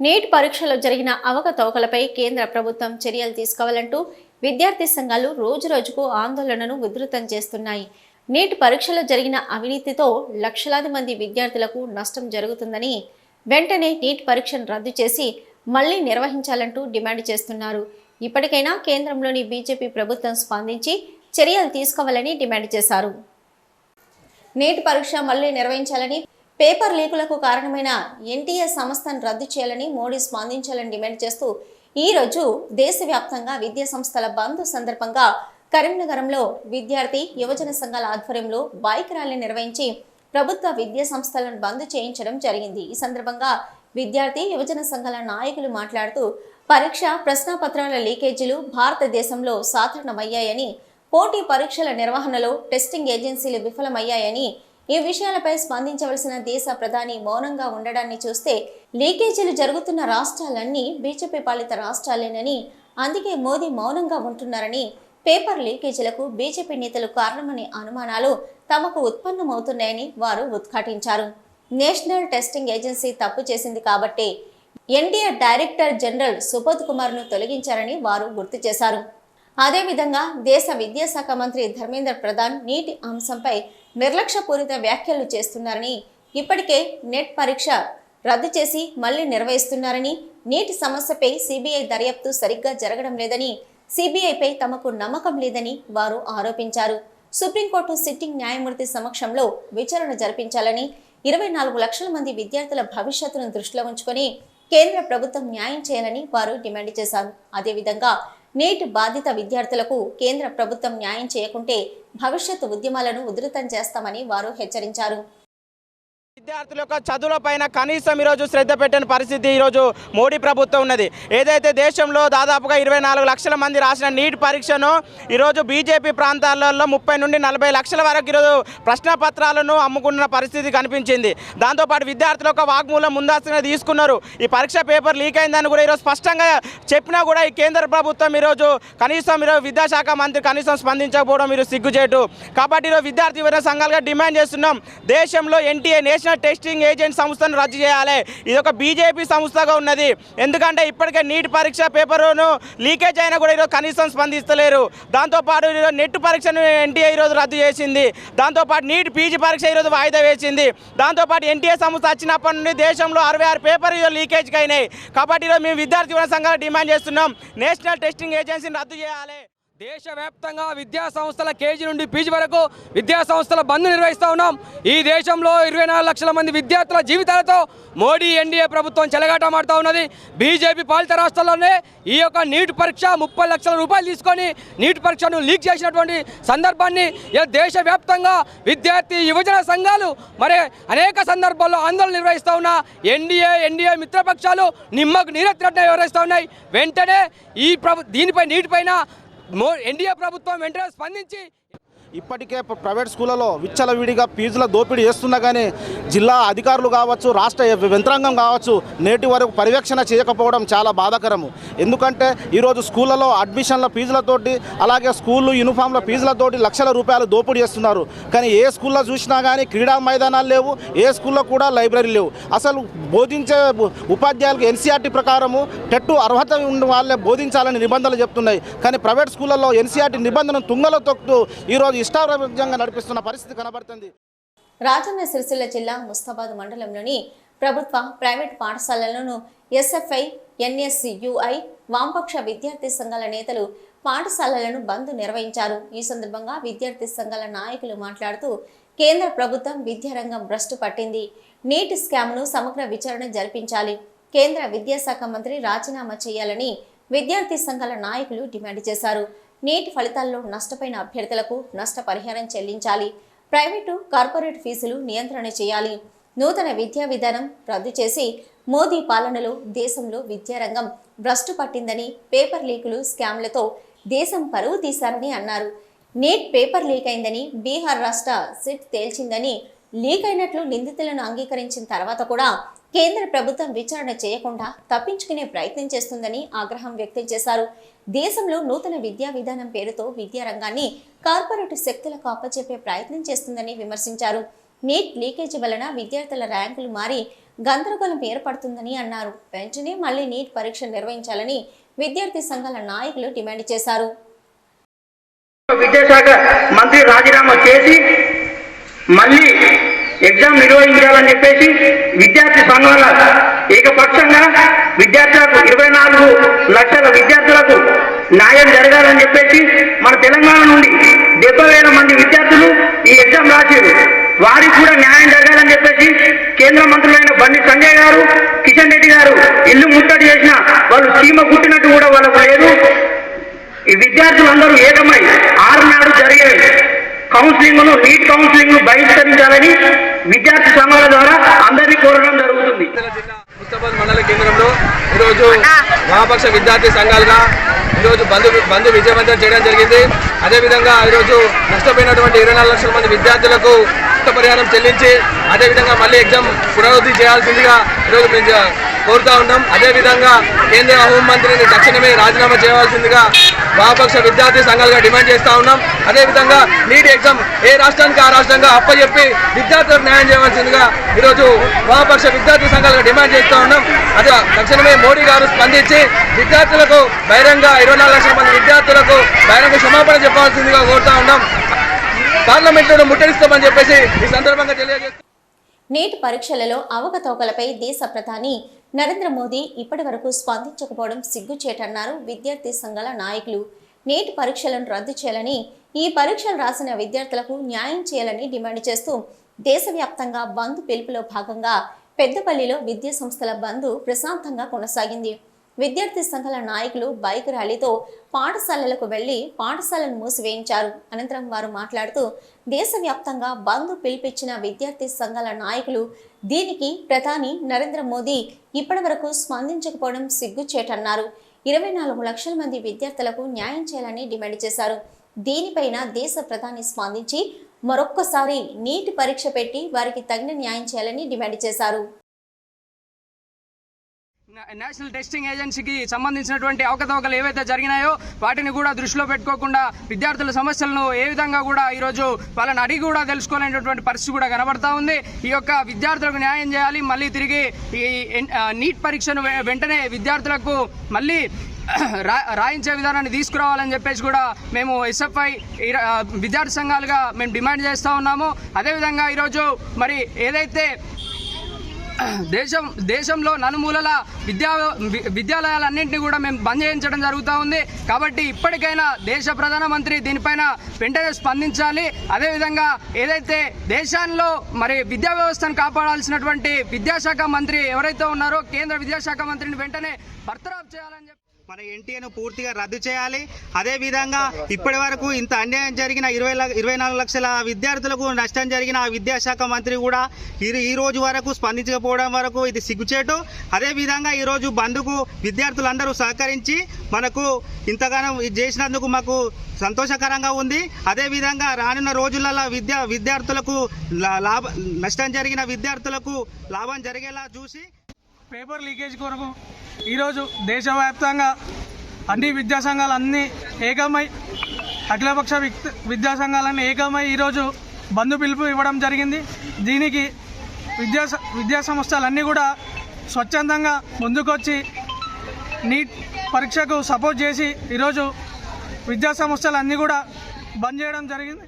Neat పరీక్షలో జరిగిన అవకతవకలపై కేంద్ర ప్రభుత్వం చర్యలు తీసుకోవాలంటూ విద్యార్థి సంఘాలు రోజురోజుకు ఆందోళనను ఉధృతం చేస్తున్నాయి. నీట్ పరీక్షలో జరిగిన అవినీతితో లక్షలాది మంది విద్యార్థులకు నష్టం జరుగుతుందని వెంటనే నీట్ పరీక్షను రద్దు చేసి మళ్ళీ నిర్వహించాలంటూ డిమాండ్ చేస్తున్నారు. ఇప్పటికైనా కేంద్రంలోని బీజేపీ ప్రభుత్వం స్పందించి చర్యలు తీసుకోవాలని డిమాండ్ చేశారు. నీట్ పరీక్ష మళ్ళీ నిర్వహించాలని పేపర్ లీకులకు కారణమైన ఎన్టీఏ సంస్థను రద్దు చేయాలని మోడీ స్పందించాలని డిమాండ్ చేస్తూ ఈ రోజు దేశవ్యాప్తంగా విద్యా సంస్థల బంద్ సందర్భంగా కరీంనగరంలో విద్యార్థి యువజన సంఘాల ఆధ్వర్యంలో బైక్ ర్యాలీ నిర్వహించి ప్రభుత్వ విద్యా సంస్థలను బంద్ చేయించడం జరిగింది. ఈ సందర్భంగా విద్యార్థి యువజన సంఘాల నాయకులు మాట్లాడుతూ పరీక్ష ప్రశ్నపత్రాల లీకేజీలు భారతదేశంలో సాధారణమయ్యాయని పోటీ పరీక్షల నిర్వహణలో టెస్టింగ్ ఏజెన్సీలు విఫలమయ్యాయని ఈ విషయాలపై స్పందించవలసిన దేశ ప్రధాని మౌనంగా ఉండడాన్ని చూస్తే లీకేజీలు జరుగుతున్న రాష్ట్రాలన్నీ బీజేపీ పాలిత రాష్ట్రాలేనని అందుకే మోదీ మౌనంగా ఉంటున్నారని పేపర్ లీకేజీలకు బీజేపీ నేతలు కారణమనే అనుమానాలు తమకు ఉత్పన్నమవుతున్నాయని వారు ఉద్ఘాటించారు. నేషనల్ టెస్టింగ్ ఏజెన్సీ తప్పు చేసింది కాబట్టే ఎన్డీఏ డైరెక్టర్ జనరల్ సుబోధ్ కుమార్ను తొలగించారని వారు గుర్తు చేశారు. అదేవిధంగా దేశ విద్యాశాఖ మంత్రి ధర్మేంద్ర ప్రధాన్ నీటి అంశంపై నిర్లక్ష్యపూరిత వ్యాఖ్యలు చేస్తున్నారని ఇప్పటికే నెట్ పరీక్ష రద్దు చేసి మళ్ళీ నిర్వహిస్తున్నారని నీటి సమస్యపై సిబిఐ దర్యాప్తు సరిగ్గా జరగడం లేదని సిబిఐపై తమకు నమ్మకం లేదని వారు ఆరోపించారు. సుప్రీంకోర్టు సిట్టింగ్ న్యాయమూర్తి సమక్షంలో విచారణ జరిపించాలని ఇరవై నాలుగు లక్షల మంది విద్యార్థుల భవిష్యత్తును దృష్టిలో ఉంచుకొని కేంద్ర ప్రభుత్వం న్యాయం చేయాలని వారు డిమాండ్ చేశారు. అదేవిధంగా నీట్ బాధిత విద్యార్థులకు కేంద్ర ప్రభుత్వం న్యాయం చేయకుంటే భవిష్యత్ ఉద్యమాలను ఉధృతం చేస్తామని వారు హెచ్చరించారు. విద్యార్థుల యొక్క చదువుల పైన కనీసం ఈరోజు శ్రద్ధ పెట్టని పరిస్థితి ఈరోజు మోడీ ప్రభుత్వం ఉన్నది. ఏదైతే దేశంలో దాదాపుగా ఇరవై నాలుగు లక్షల మంది రాసిన నీట్ పరీక్షను ఈరోజు బీజేపీ ప్రాంతాలలో ముప్పై నుండి నలభై లక్షల వరకు ఈరోజు ప్రశ్న పత్రాలను అమ్ముకున్న పరిస్థితి కనిపించింది. దాంతోపాటు విద్యార్థుల యొక్క వాగ్మూలం ముందస్తుగా తీసుకున్నారు. ఈ పరీక్ష పేపర్ లీక్ అయిందని కూడా ఈరోజు స్పష్టంగా చెప్పినా కూడా ఈ కేంద్ర ప్రభుత్వం ఈరోజు కనీసం ఈరోజు విద్యాశాఖ మంత్రి కనీసం స్పందించకపోవడం మీరు సిగ్గుచేటు. కాబట్టి ఈరోజు విద్యార్థి వివరణ సంఘాలుగా డిమాండ్ చేస్తున్నాం. దేశంలో ఎన్టీఏ నేషనల్ టెస్టింగ్ ఏజెంట్ సంస్థను రద్దు చేయాలి. ఇది ఒక బీజేపీ సంస్థగా ఉన్నది. ఎందుకంటే ఇప్పటికే నీట్ పరీక్ష పేపర్ను లీకేజ్ అయినా కూడా ఈరోజు కనీసం స్పందిస్తలేరు. దాంతోపాటు ఈరోజు నెట్ పరీక్షను ఎన్టీఏ ఈరోజు రద్దు చేసింది. దాంతోపాటు నీట్ పీజీ పరీక్ష ఈరోజు వాయిదా వేసింది. దాంతోపాటు ఎన్టీఏ సంస్థ వచ్చినప్పటి నుండి దేశంలో అరవై ఆరు పేపర్ ఈరోజు లీకేజ్కి అయినాయి. కాబట్టి ఈరోజు మేము విద్యార్థి వివరణ సంఘాలు డిమాండ్ చేస్తున్నాం. నేషనల్ టెస్టింగ్ ఏజెన్సీని రద్దు చేయాలి. దేశవ్యాప్తంగా విద్యా సంస్థల కేజీ నుండి పీజీ వరకు విద్యా సంస్థల బంద్ నిర్వహిస్తూ ఉన్నాం. ఈ దేశంలో ఇరవై నాలుగు లక్షల మంది విద్యార్థుల జీవితాలతో మోడీ ఎన్డీఏ ప్రభుత్వం చెలగాటమాడుతూ ఉన్నది. బీజేపీ పాలిత రాష్ట్రాల్లోనే ఈ యొక్క నీట్ పరీక్ష ముప్పై లక్షల రూపాయలు తీసుకొని నీట్ పరీక్షను లీక్ చేసినటువంటి సందర్భాన్ని దేశవ్యాప్తంగా విద్యార్థి యువజన సంఘాలు మరి అనేక సందర్భాల్లో ఆందోళన నిర్వహిస్తూ ఉన్న ఎన్డీఏ ఎన్డీఏ మిత్రపక్షాలు నిమ్మకు నీరెత్తినట్టు వివరిస్తూ ఉన్నాయి. వెంటనే ఈ ప్రభు దీనిపై నీటిపైన మో ఎన్డీఏ ప్రభుత్వం వెంటనే స్పందించి ఇప్పటికే ప్రైవేట్ స్కూళ్ళలో విచ్చలవిడిగా ఫీజుల దోపిడీ చేస్తున్నా కానీ జిల్లా అధికారులు కావచ్చు రాష్ట్ర యంత్రాంగం కావచ్చు నేటి వరకు పర్యవేక్షణ చేయకపోవడం చాలా బాధాకరము. ఎందుకంటే ఈరోజు స్కూళ్ళలో అడ్మిషన్ల ఫీజులతోటి అలాగే స్కూళ్ళు యూనిఫామ్ల ఫీజులతోటి లక్షల రూపాయలు దోపిడీ చేస్తున్నారు. కానీ ఏ స్కూల్లో చూసినా కానీ క్రీడా మైదానాలు లేవు ఏ స్కూల్లో కూడా లైబ్రరీ లేవు. అసలు బోధించే ఉపాధ్యాయులకు ఎన్సీఆర్టీ ప్రకారము టెట్టు అర్హత ఉన్న వాళ్ళే బోధించాలని నిబంధనలు చెప్తున్నాయి. కానీ ప్రైవేట్ స్కూళ్ళలో ఎన్సీఆర్టీ నిబంధనను తుంగలో తొక్కుతూ ఈరోజు ఇష్టారాజ్యంగా నడిపిస్తున్న పరిస్థితి కనబడుతుంది. రాజన్న సిరిసిల్ల జిల్లా ముస్తాబాద్ మండలంలోని ప్రభుత్వ ప్రైవేట్ పాఠశాలలను ఎస్ఎఫ్ఐ ఎన్ఎస్యుఐ వామపక్ష విద్యార్థి సంఘాల నేతలు పాఠశాలలను బంద్ నిర్వహించారు. ఈ సందర్భంగా విద్యార్థి సంఘాల నాయకులు మాట్లాడుతూ కేంద్ర ప్రభుత్వం విద్యారంగం భ్రష్టు పట్టింది. నీట్ స్కామ్ను సమగ్ర విచారణ జరిపించాలి. కేంద్ర విద్యాశాఖ మంత్రి రాజీనామా చేయాలని విద్యార్థి సంఘాల నాయకులు డిమాండ్ చేశారు. నీట్ ఫలితాల్లో నష్టపోయిన అభ్యర్థులకు నష్టపరిహారం చెల్లించాలి. ప్రైవేటు కార్పొరేట్ ఫీజులు నియంత్రణ చేయాలి. నూతన విద్యా విధానం రద్దు చేసి మోదీ పాలనలో దేశంలో విద్యారంగం భ్రష్టు పట్టిందని పేపర్ లీకులు స్కామ్లతో దేశం పరువు తీశారని అన్నారు. నీట్ పేపర్ లీక్ అయిందని బీహార్ రాష్ట్ర సిట్ తేల్చిందని లీక్ అయినట్లు నిందితులను అంగీకరించిన తర్వాత కూడా కేంద్ర ప్రభుత్వం విచారణ చేయకుండా తప్పించుకునే ప్రయత్నం చేస్తుందని ఆగ్రహం వ్యక్తం చేశారు. దేశంలో నూతన విద్యా విధానం పేరుతో విద్యారంగాన్ని కార్పొరేట్ శక్తులకు అప్పచెప్పే ప్రయత్నం చేస్తుందని విమర్శించారు. నీట్ లీకేజీ వలన విద్యార్థుల ర్యాంకులు మారి గందరగోళం ఏర్పడుతుందని అన్నారు. వెంటనే మళ్ళీ నీట్ పరీక్ష నిర్వహించాలని విద్యార్థి సంఘాల నాయకులు డిమాండ్ చేశారు. విద్యాశాఖ మంత్రి రాజీనామా చేసి మళ్ళీ ఎగ్జామ్ నిర్వహించాలని చెప్పేసి విద్యార్థి సంఘాల ఏకపక్షంగా విద్యార్థులకు ఇరవై నాలుగు లక్షల విద్యార్థులకు న్యాయం జరగాలని చెప్పేసి మన తెలంగాణ నుండి డెబ్బై వేల మంది విద్యార్థులు ఈ ఎగ్జామ్ రాశారు వారికి కూడా న్యాయం జరగాలని చెప్పేసి కేంద్ర మంత్రులైన బండి సంజయ్ గారు కిషన్ రెడ్డి గారు ఇల్లు ముట్టడి చేసిన వాళ్ళు చీమ కుట్టినట్టు కూడా వాళ్ళకు లేదు. ఈ విద్యార్థులందరూ ఏకమై ఆరు నాడు జరిగే కౌన్సిలింగ్ను నీట్ కౌన్సిలింగ్ను బహిష్కరించాలని విద్యార్థి సంఘాల ద్వారా అందరినీ కోరడం జరుగుతుంది. ముస్తాబాద్ మండల కేంద్రంలో ఈరోజు వామపక్ష విద్యార్థి సంఘాలుగా ఈరోజు బంధు బంధు విజయవంతం చేయడం జరిగింది. అదేవిధంగా ఈరోజు నష్టపోయినటువంటి ఇరవై నాలుగు లక్షల మంది విద్యార్థులకు నష్టపరిహారం చెల్లించి అదేవిధంగా మళ్ళీ ఎగ్జామ్ పునరుద్ధి చేయాల్సిందిగా ఈరోజు మేము కోరుతా ఉన్నాం. అదేవిధంగా కేంద్ర హోంమంత్రిని తక్షణమే రాజీనామా చేయవలసిందిగా వామపక్ష విద్యార్థి సంఘాలుగా డిమాండ్ చేస్తా ఉన్నాం. అదేవిధంగా నీట్ ఎగ్జామ్ ఏ రాష్ట్రానికి ఆ రాష్ట్రంగా అప్పచెప్పి విద్యార్థులకు న్యాయం చేయవలసిందిగా ఈరోజు వామపక్ష విద్యార్థి సంఘాలుగా డిమాండ్ చేస్తా ఉన్నాం. అదే తక్షణమే మోడీ గారు స్పందించి విద్యార్థులకు బహిరంగ ఇరవై నాలుగు లక్షల మంది విద్యార్థులకు బహిరంగ క్షమాపణ చెప్పాల్సిందిగా కోరుతా ఉన్నాం. పార్లమెంట్లో ముట్టడిస్తామని చెప్పేసి ఈ సందర్భంగా తెలియజేస్తాం నీట్ పరీక్షలలో అవకతవకలపై దేశ ప్రధాని నరేంద్ర మోదీ ఇప్పటి వరకు స్పందించకపోవడం సిగ్గుచేటన్నారు విద్యార్థి సంఘాల నాయకులు. నేటి పరీక్షలను రద్దు చేయాలని ఈ పరీక్షలు రాసిన విద్యార్థులకు న్యాయం చేయాలని డిమాండ్ చేస్తూ దేశవ్యాప్తంగా బంద్ పిలుపులో భాగంగా పెద్దపల్లిలో విద్యా సంస్థల బంద్ ప్రశాంతంగా కొనసాగింది. విద్యార్థి సంఘాల నాయకులు బైక్ ర్యాలీతో పాఠశాలలకు వెళ్ళి పాఠశాలను మూసివేయించారు. అనంతరం వారు మాట్లాడుతూ దేశవ్యాప్తంగా బంద్ పిలిపించిన విద్యార్థి సంఘాల నాయకులు దీనికి ప్రధాని నరేంద్ర మోదీ ఇప్పటివరకు స్పందించకపోవడం సిగ్గుచేటన్నారు. ఇరవై నాలుగు లక్షల మంది విద్యార్థులకు న్యాయం చేయాలని డిమాండ్ చేశారు. దీనిపైన దేశ ప్రధాని స్పందించి మరొక్కసారి నీటి పరీక్ష పెట్టి వారికి తగిన న్యాయం చేయాలని డిమాండ్ చేశారు. నేషనల్ టెస్టింగ్ ఏజెన్సీకి సంబంధించినటువంటి అవకతవకలు ఏవైతే జరిగినాయో వాటిని కూడా దృష్టిలో పెట్టుకోకుండా విద్యార్థుల సమస్యలను ఏ విధంగా కూడా ఈరోజు వాళ్ళని అడిగి కూడా తెలుసుకోలేనటువంటి పరిస్థితి కూడా కనబడతా ఉంది. ఈ యొక్క విద్యార్థులకు న్యాయం చేయాలి మళ్ళీ తిరిగి ఈ నీట్ పరీక్షను వెంటనే విద్యార్థులకు మళ్ళీ రాయించే విధానాన్ని తీసుకురావాలని చెప్పేసి కూడా మేము ఎస్ఎఫ్ఐ విద్యార్థి సంఘాలుగా మేము డిమాండ్ చేస్తూ ఉన్నాము. అదేవిధంగా ఈరోజు మరి ఏదైతే దేశం దేశంలో నలుమూలల విద్యా విద్యాలయాలన్నింటినీ కూడా మేము బంద్ చేయించడం జరుగుతూ ఉంది. కాబట్టి ఇప్పటికైనా దేశ ప్రధానమంత్రి దీనిపైన వెంటనే స్పందించాలి. అదేవిధంగా ఏదైతే దేశంలో మరి విద్యా వ్యవస్థను కాపాడాల్సినటువంటి విద్యాశాఖ మంత్రి ఎవరైతే ఉన్నారో కేంద్ర విద్యాశాఖ మంత్రిని వెంటనే బర్తరాఫ్ చేయాలని చెప్పి మన ఎన్టీఏను పూర్తిగా రద్దు చేయాలి. అదే విధంగా ఇప్పటి వరకు ఇంత అన్యాయం జరిగిన ఇరవై ఇరవై నాలుగు లక్షల విద్యార్థులకు నష్టం జరిగిన ఆ విద్యాశాఖ మంత్రి కూడా ఈ రోజు వరకు స్పందించకపోవడం వరకు ఇది సిగ్గుచేటు. అదే విధంగా ఈరోజు రోజు బంద్కు విద్యార్థులందరూ సహకరించి మనకు ఇంతగానో ఇది చేసినందుకు మాకు సంతోషకరంగా ఉంది. అదే విధంగా రానున్న రోజులలో విద్యా విద్యార్థులకు లా- లాభ నష్టం జరిగిన విద్యార్థులకు లాభం జరిగేలా చూసి పేపర్ లీకేజ్ కొరకు ఈరోజు దేశవ్యాప్తంగా అన్ని విద్యా సంఘాలు అన్నీ ఏకమై అఖిలపక్ష విక్- విద్యా సంఘాలన్నీ ఏకమై ఈరోజు బంధు పిలుపు ఇవ్వడం జరిగింది. దీనికి విద్యా విద్యా సంస్థలన్నీ కూడా స్వచ్ఛందంగా ముందుకొచ్చి నీట్ పరీక్షకు సపోర్ట్ చేసి ఈరోజు విద్యా సంస్థలన్నీ కూడా బంద్ చేయడం జరిగింది.